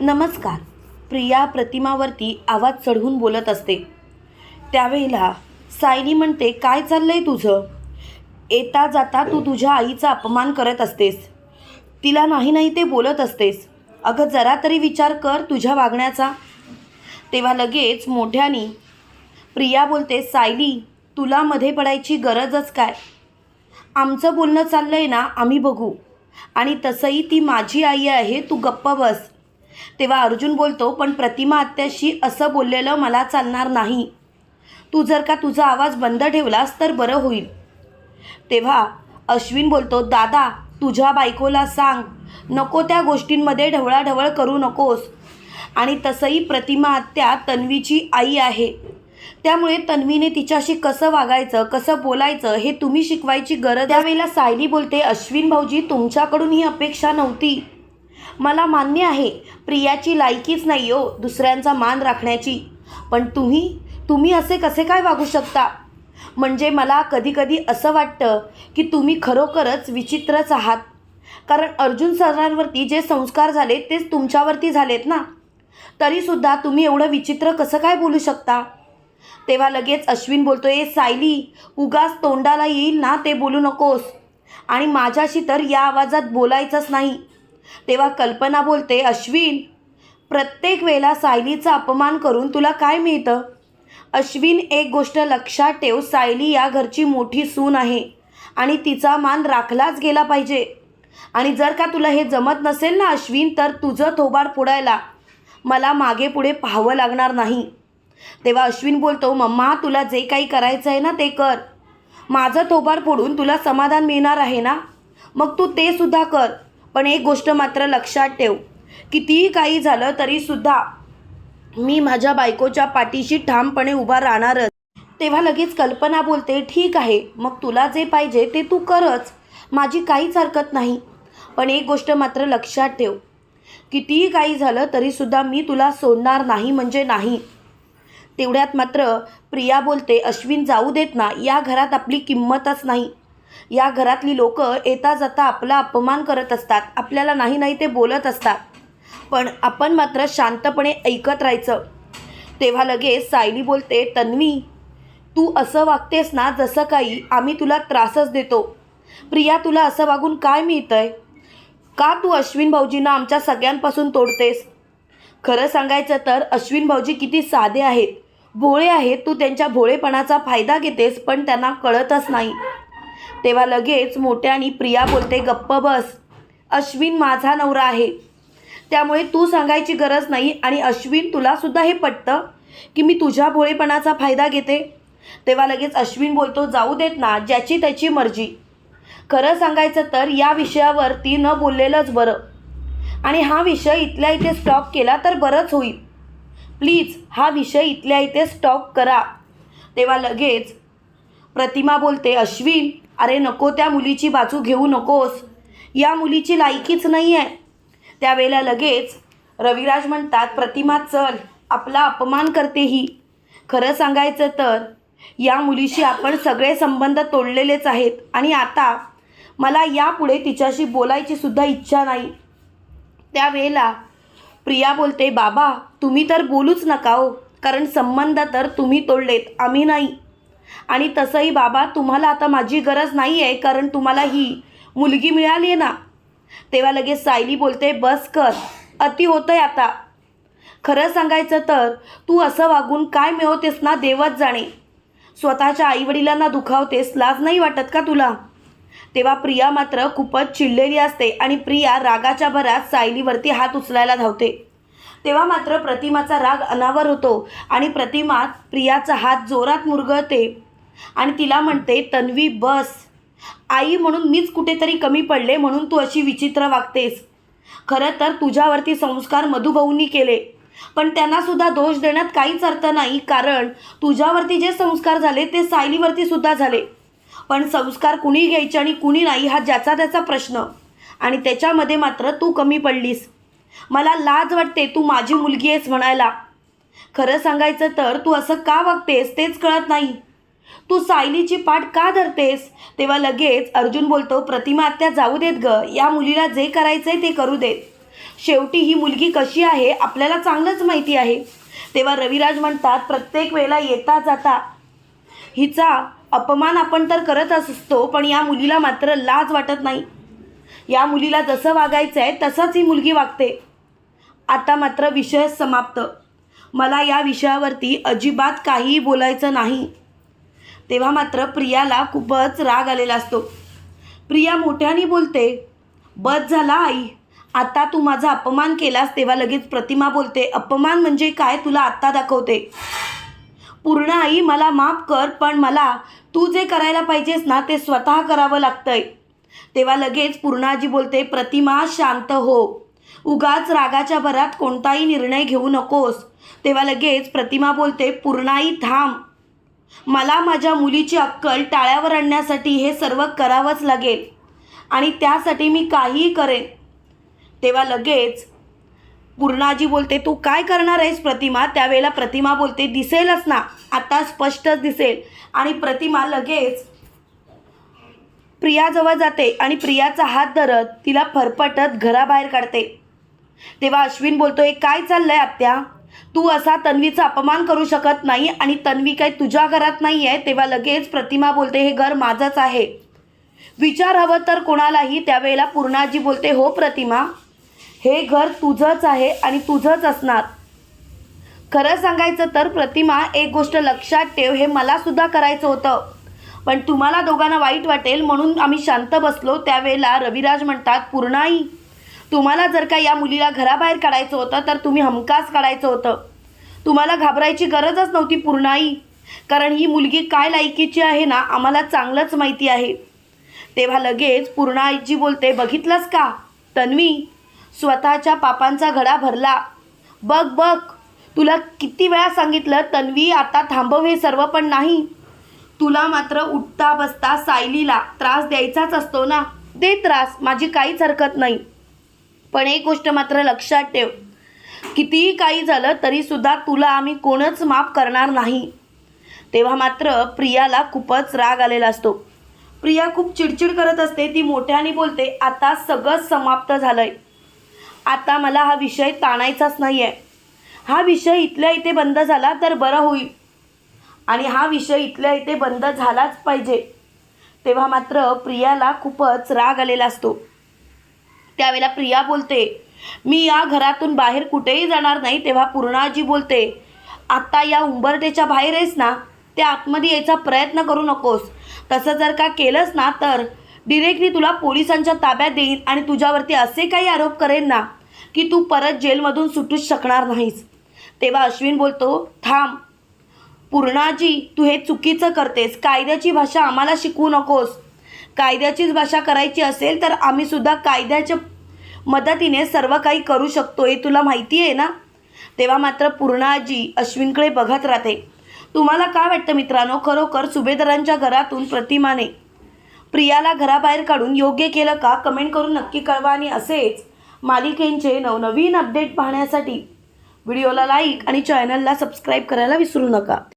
नमस्कार. प्रिया प्रतिमावरती आवाज चढवून बोलत असते. त्यावेळेला सायली म्हणते काय चाललंय तुझं? येता जाता तू तुझ्या आईचा अपमान करत असतेस. तिला नाही नाही ते बोलत असतेस. अगं जरा तरी विचार कर तुझ्या वागण्याचा. तेव्हा लगेच मोठ्यानी प्रिया बोलते सायली तुला मध्ये पडायची गरजच काय? आमचं बोलणं चाललं आहे ना आम्ही बघू. आणि तसंही ती माझी आई आहे तू गप्प बस. तेव्हा अर्जुन बोलतो पण प्रतिमा आत्याशी असं बोललेलं मला चालणार नाही. तू जर का तुझा आवाज बंद ठेवलास तर बरं होईल. तेव्हा अश्विन बोलतो दादा तुझ्या बायकोला सांग. नको त्या गोष्टींमध्ये ढवळाढवळ करू नकोस. आणि तसंही प्रतिमा आत्या तन्वीची आई आहे. त्यामुळे तन्वीने तिच्याशी कसं वागायचं कसं बोलायचं हे तुम्ही शिकवायची गरज त्यावेळेला सायली बोलते अश्विन भाऊजी तुमच्याकडून ही अपेक्षा नव्हती. मला मान्य आहे. प्रियाची लायकीच नाही हो दुसऱ्यांचा मान राखण्याची. पण तुम्ही तुम्ही असे कसे काय वागू शकता? म्हणजे मला कधीकधी असं वाटतं की तुम्ही खरोखरच विचित्रच आहात. कारण अर्जुन सरांवरती जे संस्कार झाले तेच तुमच्यावरती झालेत ना? तरीसुद्धा तुम्ही एवढं विचित्र कसं काय बोलू शकता? तेव्हा लगेच अश्विन बोलतो ए सायली उगास तोंडाला येईल ना ते बोलू नकोस. आणि माझ्याशी तर या आवाजात बोलायचंच नाही. तेव्हा कल्पना बोलते अश्विन प्रत्येक वेळेला सायलीचा अपमान करून तुला काय मिळतं? अश्विन एक गोष्ट लक्षात ठेव सायली या घरची मोठी सून आहे आणि तिचा मान राखलाच गेला पाहिजे. आणि जर का तुला हे जमत नसेल ना अश्विन तर तुझं थोबाड पुडायला मला मागे पुढे पाहावं लागणार नाही. तेव्हा अश्विन बोलतो मम्मा तुला जे काही करायचं आहे ना ते कर. माझं थोबाड फोडून तुला समाधान मिळणार आहे ना? मग तू ते सुद्धा कर. पण एक गोष्ट मात्र लक्षात ठेव. कितीही काही झालं तरीसुद्धा मी माझ्या बायकोच्या पाठीशी ठामपणे उभा राहणारच. तेव्हा लगेच कल्पना बोलते ठीक आहे मग तुला जे पाहिजे ते तू करच. माझी काहीच हरकत नाही. पण एक गोष्ट मात्र लक्षात ठेव. कितीही काही झालं तरीसुद्धा मी तुला सोडणार नाही म्हणजे नाही. तेवढ्यात मात्र प्रिया बोलते अश्विन जाऊ देत ना या घरात आपली किंमतच नाही. या घरातली लोक येता जाता आपला अपमान करत असतात. आपल्याला नाही नाही ते बोलत असतात. पण आपण मात्र शांतपणे ऐकत राहायचं. तेव्हा लगेच सायली बोलते तन्वी तू असं वागतेस ना जसं काही आम्ही तुला त्रासच देतो. प्रिया तुला असं वागून काय मिळतंय? का तू अश्विन भाऊजींना आमच्या सगळ्यांपासून तोडतेस? खरं सांगायचं तर अश्विन भाऊजी किती साधे आहेत. भोळे आहेत तू त्यांच्या भोळेपणाचा फायदा घेतेस पण त्यांना कळतच नाही. तेव्हा लगेच मोठ्यानी प्रिया बोलते गप्प बस. अश्विन माझा नवरा आहे. त्यामुळे तू सांगायची गरज नाही आणि अश्विन तुलासुद्धा हे पटतं की मी तुझ्या भोळेपणाचा फायदा घेते. तेव्हा लगेच अश्विन बोलतो जाऊ देत ना ज्याची त्याची मर्जी. खरं सांगायचं तर या विषयावर ती न बोललेलंच बरं. आणि हा विषय इथल्या इथे स्टॉप केला तर बरंच होईल. प्लीज हा विषय इथल्या इथे स्टॉप करा. तेव्हा लगेच प्रतिमा बोलते अश्विन अरे नको त्या मुलीची बाजू घेऊ नकोस. या मुलीची लायकीच नाही आहे त्यावेळेला लगेच रविराज म्हणतात प्रतिमा चल. आपला अपमान करते ही. खरं सांगायचं तर या मुलीशी आपण सगळे संबंध तोडलेलेच आहेत आणि आता मला यापुढे तिच्याशी बोलायची सुद्धा इच्छा नाही. त्यावेळेला प्रिया बोलते बाबा तुम्ही तर बोलूच नका हो. कारण संबंध तर तुम्ही तोडलेत आम्ही नाही. आणि तसंही बाबा तुम्हाला आता माझी गरज नाही आहे कारण तुम्हाला ही मुलगी मिळाली आहे ना. तेव्हा लगेच सायली बोलते बस कर अति होतंय आता. खरं सांगायचं तर तू असं वागून काय मिळवतेस ना देवच जाणे. स्वतःच्या आईवडिलांना दुखावतेस लाज नाही वाटत का तुला? तेव्हा प्रिया मात्र खूपच चिडलेली असते आणि प्रिया रागाच्या भरात सायलीवरती हात उचलायला धावते. तेव्हा मात्र प्रतिमाचा राग अनावर होतो आणि प्रतिमा प्रियाचा हात जोरात मुरगळते. आणि तिला म्हणते तन्वी बस. आई म्हणून मीच कुठेतरी कमी पडले म्हणून तू अशी विचित्र वागतेस. खरं तर तुझ्यावरती संस्कार मधुभाऊंनी केले. पण त्यांना सुद्धा दोष देण्यात काहीच अर्थ नाही कारण तुझ्यावरती जे संस्कार झाले ते सायलीवरती सुद्धा झाले. पण संस्कार कुणी घ्यायचे आणि कुणी नाही हा ज्याचा त्याचा प्रश्न. आणि त्याच्यामध्ये मात्र तू कमी पडलीस. मला लाज वाटते तू माझी मुलगी आहेस म्हणायला. खरं सांगायचं तर तू असं का वागतेस तेच कळत नाही. तू सायलीची पाठ का धरतेस? तेव्हा लगेच अर्जुन बोलतो प्रतिमा आत्या जाऊ देत ग. या मुलीला जे करायचंय ते करू देत. शेवटी ही मुलगी कशी आहे आपल्याला चांगलंच माहिती आहे. तेव्हा रविराज म्हणतात प्रत्येक वेळेला येता जाता. हिचा अपमान आपण तर करत असतो पण या मुलीला मात्र लाज वाटत नाही. या मुलीला जसं वागायचं आहे तसंच ही मुलगी वागते. आता मात्र विषय समाप्त. मला या विषयावरती अजिबात काहीही बोलायचं नाही. तेव्हा मात्र प्रियाला खूपच राग आलेला असतो. प्रिया मोठ्याने बोलते बस झाला आई. आता तू माझा अपमान केलास तेव्हा लगेच प्रतिमा बोलते अपमान म्हणजे काय? तुला आत्ता दाखवते. पूर्ण आई मला माफ कर पण मला तू जे करायला पाहिजेस ना ते स्वतः करावं लागतंय. तेव्हा लगेच पूर्णाजी बोलते प्रतिमा शांत हो. उगाच रागाच्या भरात कोणताही निर्णय घेऊ नकोस. तेव्हा लगेच प्रतिमा बोलते पूर्णाई थांब. मला माझ्या मुलीची अक्कल टाळ्यावर आणण्यासाठी हे सर्व करावंच लागेल आणि त्यासाठी मी काहीही करेन. तेव्हा लगेच पूर्णाजी बोलते तू काय करणार आहेस प्रतिमा? त्यावेळेला प्रतिमा बोलते दिसेलच ना. आता स्पष्टच दिसेल. आणि प्रतिमा लगेच प्रियाजवळ जाते आणि प्रियाचा हात धरत तिला फरफटत घराबाहेर काढते. तेव्हा अश्विन बोलतोय काय चाललंय आत्या? तू असा तन्वीचा अपमान करू शकत नाही आणि तन्वी काही तुझ्या घरात नाही आहे तेव्हा लगेच प्रतिमा बोलते हे घर माझंच आहे. विचार हवं तर कोणालाही त्यावेळेला पूर्णाजी बोलते हो प्रतिमा हे घर तुझंच आहे आणि तुझंच असणार. खरं सांगायचं तर प्रतिमा एक गोष्ट लक्षात ठेव हे मला सुद्धा करायचं होतं. पण तुम्हाला दोघांना वाईट वाटेल म्हणून आम्ही शांत बसलो. त्यावेळेला रविराज म्हणतात पूर्णाई तुम्हाला जर का या मुलीला घराबाहेर काढायचं होतं तर तुम्ही हमखास काढायचं होतं. तुम्हाला घाबरायची गरजच नव्हती पूर्णाई. कारण ही मुलगी काय लायकीची आहे ना आम्हाला चांगलंच माहिती आहे. तेव्हा लगेच पूर्णाईजी बोलते बघितलंस का? तन्वी स्वतःच्या पापांचा घडा भरला. बघ बघ. तुला किती वेळा सांगितलं तन्वी आता थांबव हे सर्व पण नाही. तुला मात्र उठता बसता सायलीला त्रास द्यायचाच असतो ना. दे त्रास माझी काहीच हरकत नाही. पण एक गोष्ट मात्र लक्षात ठेव. कितीही काही झालं तरीसुद्धा तुला आम्ही कोणच माफ करणार नाही. तेव्हा मात्र प्रियाला खूपच राग आलेला असतो. प्रिया खूप चिडचिड करत असते ती मोठ्याने बोलते आता सगळंच समाप्त झालंय. आता मला हा विषय ताणायचाच नाही आहे हा विषय इथल्या इथे बंद झाला तर बरं होईल. आणि हा विषय इथल्या इथे बंद झालाच पाहिजे. तेव्हा मात्र प्रियाला खूपच राग आलेला असतो. त्यावेळेला प्रिया बोलते मी या घरातून बाहेर कुठेही जाणार नाही तेव्हा पूर्णाजी बोलते आत्ता या उंबरटेच्या बाहेर आहेस ना त्या आतमध्ये यायचा प्रयत्न करू नकोस. तसं जर का केलंस ना तर डिरेक्टली तुला पोलिसांच्या ताब्यात देईन आणि तुझ्यावरती असे काही आरोप करेन ना की तू परत जेलमधून सुटूच शकणार नाहीस. तेव्हा अश्विन बोलतो थांब पूर्णाजी तू हे चुकीचं करतेस. कायद्याची भाषा आम्हाला शिकवू नकोस. कायद्याचीच भाषा करायची असेल तर आम्ही सुद्धा कायद्याच्या मदतीने सर्व काही करू शकतो हे तुला माहिती आहे ना? तेव्हा मात्र पूर्णाजी अश्विनकडे बघत राहते. तुम्हाला काय वाटतं मित्रांनो? खरोखर सुभेदारांच्या घरातून प्रतिमाने प्रियाला घराबाहेर काढून योग्य केलं का? कमेंट करून नक्की कळवा. आणि असेच मालिकेंचे नवनवीन अपडेट पाहण्यासाठी व्हिडिओला लाईक आणि चॅनलला सबस्क्राईब करायला विसरू नका.